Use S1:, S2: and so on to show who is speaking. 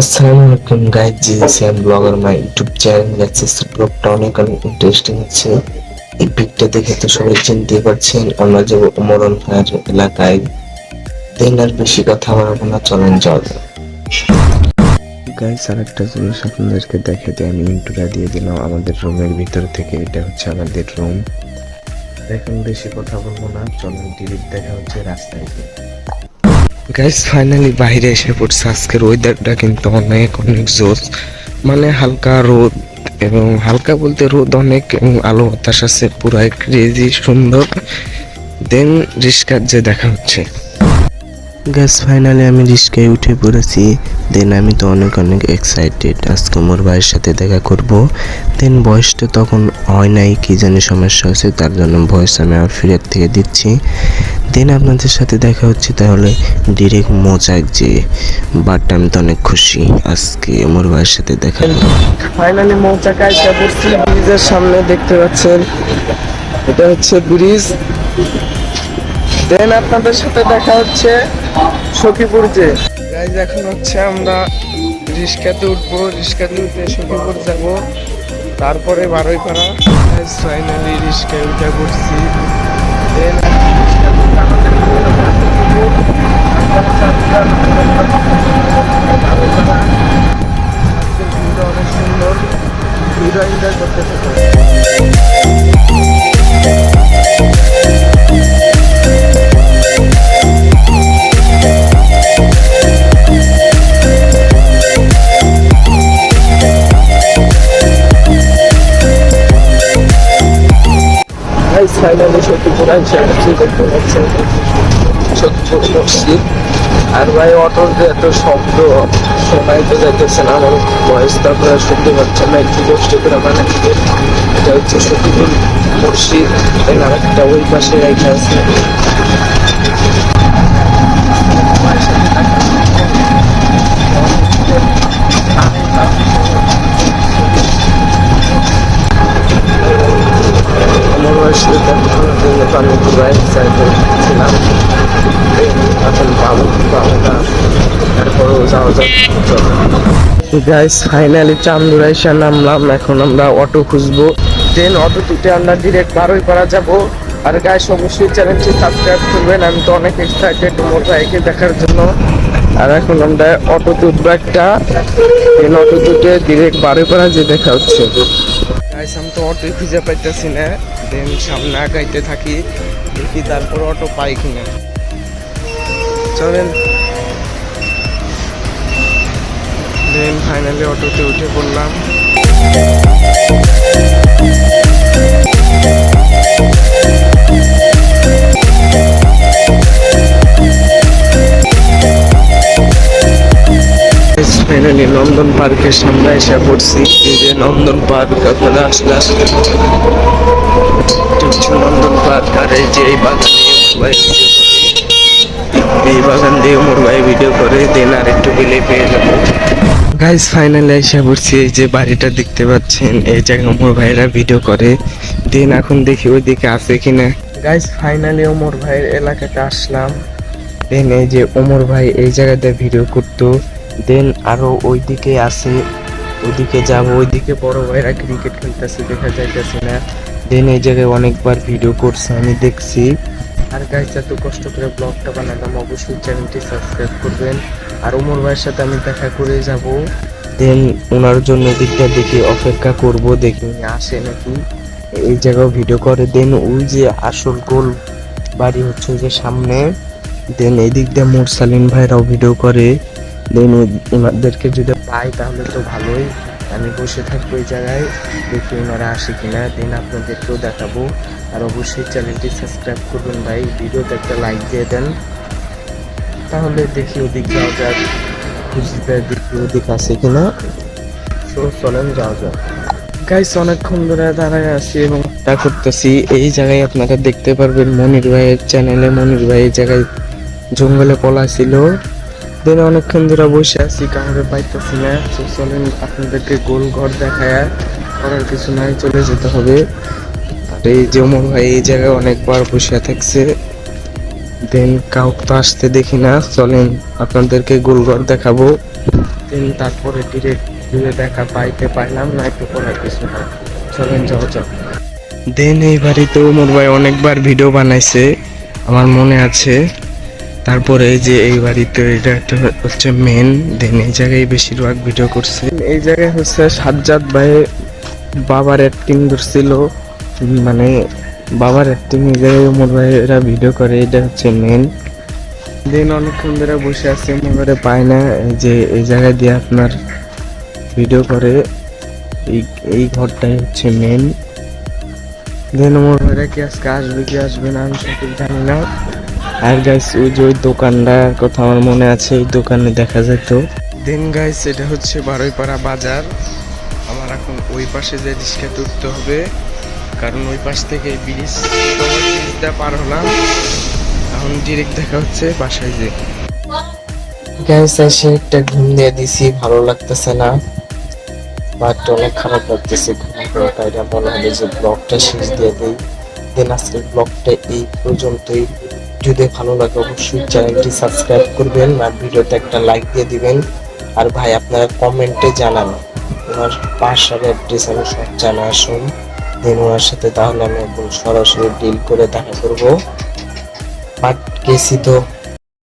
S1: আসসালামু blogger YouTube channel ব্লগটা অনেক ইন্টারেস্টিং হচ্ছে। এই দেখে তো সবাই চিনতে পারছেন ফায়ার এলাকায়। আর বেশি কথা না, চলেন যাওয়া যাক। গাইস আর একটা জিনিস আপনাদেরকে দেখে দিয়ে আমি দিয়ে দিলাম, আমাদের রুমের ভিতর থেকে, এটা হচ্ছে আমাদের রুম দেখুন, বেশি কথা বলব না, চলেন ডিরেক্ট দেখা হচ্ছে রাস্তায় গাইস ফাইনালি বাইরে এসে পড়ছে। আজকের ওয়েদারটা কিন্তু অনেক অনেক জোস মানে হালকা রোদ এবং হালকা বলতে রোদ অনেক এবং আলো বাতাস আছে, পুরাই ক্রেজি সুন্দর। দেন রিস্কার যে দেখা হচ্ছে। গ্যাস ফাইনালি আমি রিস্কায় উঠে পড়েছি। দেন আমি তো অনেক অনেক এক্সাইটেড আজকে মোর ভাইয়ের সাথে দেখা করব। দেন বয়সটা তখন হয় নাই, কি জানি সমস্যা আছে তার জন্য ভয়েস আমি আর ফিরের থেকে দিচ্ছি। দেন আপনাদের সাথে দেখা হচ্ছে তাহলে ডিরেক্ট মোজাক যে বাট আমি তো অনেক খুশি। আজকে মোর ভাইয়ের সাথে দেখা ফাইনালি মৌচাক আইসা পড়ছি ব্রিজের সামনে, দেখতে পাচ্ছেন। এটা হচ্ছে ব্রিজ। দেন আপনাদের সাথে দেখা হচ্ছে সখীপুর যে। গাইজ এখন হচ্ছে আমরা রিস্কাতে উঠবো। রিস্কাতে উঠে সখীপুর যাব। তারপরে বারোই পাড়া ফাইনালি রিস্কায় উঠে পড়ছি দেন Thank you. ভাই ফাইনালি সত্যিপুর আইসা দেখতে পাচ্ছেন সত্যিপুর মসজিদ আর ভাই অটোর যে এত শব্দ সবাই তো যাইতেছে না আমার ভয়েস তো শুনতে পাচ্ছেন না একটু কষ্ট করে মানে এটা হচ্ছে সত্যিপুর মসজিদ আর একটা ওই পাশে রেখে আছে গাইস ফাইনালি চান্দুরাইসা নামলাম। এখন আমরা অটো খুঁজবো। দেন অটো তুটে আমরা ডিরেক্ট বারোই পাড়া যাব। আর গাইস অবশ্যই চ্যানেলটি সাবস্ক্রাইব করবেন। আমি তো অনেক এক্সাইটেড মোর ভাইকে দেখার জন্য। আর এখন আমরা অটো তুটবো একটা। দেন অটো তুটে ডিরেক্ট বারোই পাড়া যে দেখা হচ্ছে। গাইস আমি তো অটো খুঁজে পাইতেছি না। দেন সামনে আগাইতে থাকি। দেখি তারপর অটো পাই কিনা। চলেন। দেন ফাইনালি অটোতে উঠে পড়লাম। ফাইনালি নন্দন পার্কের সামনে এসে পড়ছি। এই যে নন্দন পার্ক আপনারা আসলে আসলে নন্দন পার্ক আর এই যে এই বাগানে এই বাগান দিয়ে মোর ভাই ভিডিও করে দেন আর একটু গেলে পেয়ে যাব। গাইজ ফাইনালি এসে পড়ছি এই যে বাড়িটা দেখতে পাচ্ছেন। এই জায়গায় ওমর ভাইরা ভিডিও করে। দেন এখন দেখি ওইদিকে আছে কিনা। গাইজ ফাইনালি ওমর ভাইয়ের এলাকাতে আসলাম। দেন এই যে ওমর ভাই এই জায়গাতে ভিডিও করতো। দেন আরও ওইদিকে আছে। ওইদিকে যাব, ওইদিকে বড় ভাইরা ক্রিকেট খেলতেছে, দেখা যাইতেছে না। দেন এই জায়গায় অনেকবার ভিডিও করছে, আমি দেখছি। আর গাইজ এত কষ্ট করে ব্লগটা বানালাম। অবশ্যই চ্যানেলটি সাবস্ক্রাইব করবেন। আর ওমর ভাইয়ের সাথে আমি দেখা করে যাব। দেন ওনার জন্য দিকটা দেখি অপেক্ষা করব দেখি উনি আসে নাকি। এই জায়গাও ভিডিও করে। দেন ওই যে আসল গোল বাড়ি হচ্ছে যে সামনে। দেন এই দিক দিয়ে মুরসালিন ভাইরাও ভিডিও করে। দেন ওনাদেরকে যদি পাই তাহলে তো ভালোই। আমি বসে থাকব এই জায়গায়। দেখি ওনারা আসে কিনা। দেন আপনাদেরকেও দেখাবো। আর অবশ্যই চ্যানেলটি সাবস্ক্রাইব করবেন ভাই। ভিডিওতে একটা লাইক দিয়ে দেন। তাহলে দেখি ওদিক যাওয়া যাক। খুঁজতে দেখি ওদিক আছে কিনা। সো, চলেন যাওয়া যাক। গাইস অনেকক্ষণ ধরে দাঁড়ায় আছি এবং তা করতেছি। এই জায়গায় আপনারা দেখতে পারবেন মনির ভাইয়ের চ্যানেলে মনির ভাই এই জায়গায় জঙ্গলে পলা ছিল। দেন অনেকক্ষণ ধরে বসে আছি কাউকে পাইতেছি না। তো চলেন আপনাদেরকে গোল ঘর দেখায়। করার কিছু নাই, চলে যেতে হবে। আর এই যে ভাই এই জায়গায় অনেকবার বসে থাকছে। দেন কাউকে আসতে দেখি না, চলেন আপনাদেরকে গোলঘর দেখাবো। দেন তারপরে ডিরেক্ট ভিডিও দেখা পাইতে পাইলাম, না একটু করার কিছু না। চলেন যাও যাও দেন এই বাড়িতেও মোর ভাই অনেকবার ভিডিও বানাইছে, আমার মনে আছে। তারপরে এই যে এই বাড়িতে এটা একটা হচ্ছে মেন দেন এই জায়গায় বেশিরভাগ ভিডিও করছে। এই জায়গায় হচ্ছে সাজ্জাদ ভাই বাবার অ্যাক্টিং ধরছিল মানে বাবার অ্যাক্টিং জায়গায় মোর ভাই এরা ভিডিও করে, এটা হচ্ছে মেন দেন অনেকক্ষণ ধরে বসে আছে মোবাইলে পায় না যে এই জায়গায় দিয়ে আপনার ভিডিও করে। এই এই ঘরটাই হচ্ছে মেন দেন আমার ভাইরা কি আজকে আসবে, কি আসবে না, আমি সঠিক জানি না। আর গাইস ওই যে ওই দোকানটার কথা আমার মনে আছে ওই দোকানে দেখা যেত। দেন গাইস এটা হচ্ছে বারোইপাড়া বাজার। আমার এখন ওই পাশে যে রিক্সাতে উঠতে হবে। কারণ ওই পাশ থেকে ব্রিজ ব্রিজটা পার হলাম। এখন ডিরেক্ট দেখা হচ্ছে বাসায় যে। গাইস এসে একটা ঘুম দিয়ে দিছি, ভালো লাগতেছে না। বাট অনেক খারাপ লাগতেছে ঘুম এটা মনে হবে যে ব্লগটা শেষ দিয়ে দিই। দেন আজকের ব্লগটা এই পর্যন্তই। যদি ভালো লাগে অবশ্যই চ্যানেলটি সাবস্ক্রাইব করবেন আর ভিডিওতে একটা লাইক দিয়ে দিবেন। আর ভাই, আপনারা কমেন্টে জানান ওনার বাসার অ্যাড্রেস আমি সব জানা আসুন। দেন ওনার সাথে তাহলে আমি এখন সরাসরি ডিল করে দেখা করব। বাট গেছি তো